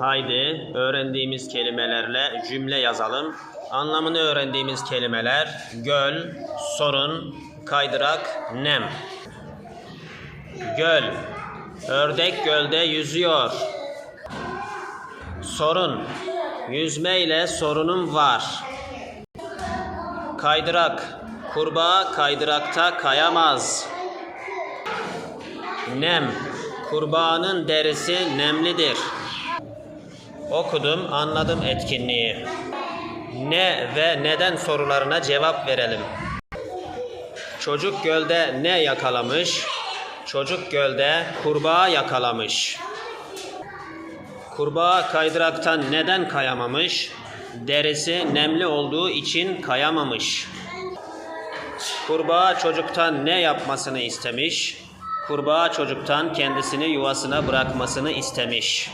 Haydi öğrendiğimiz kelimelerle cümle yazalım. Anlamını öğrendiğimiz kelimeler göl, sorun, kaydırak, nem. Göl. Ördek gölde yüzüyor. Sorun. Yüzmeyle sorunum var. Kaydırak. Kurbağa kaydırakta kayamaz. Nem. Kurbağanın derisi nemlidir. Okudum, anladım etkinliği. Ne ve neden sorularına cevap verelim. Çocuk gölde ne yakalamış? Çocuk gölde kurbağa yakalamış. Kurbağa kaydıraktan neden kayamamış? Derisi nemli olduğu için kayamamış. Kurbağa çocuktan ne yapmasını istemiş? Kurbağa çocuktan kendisini yuvasına bırakmasını istemiş.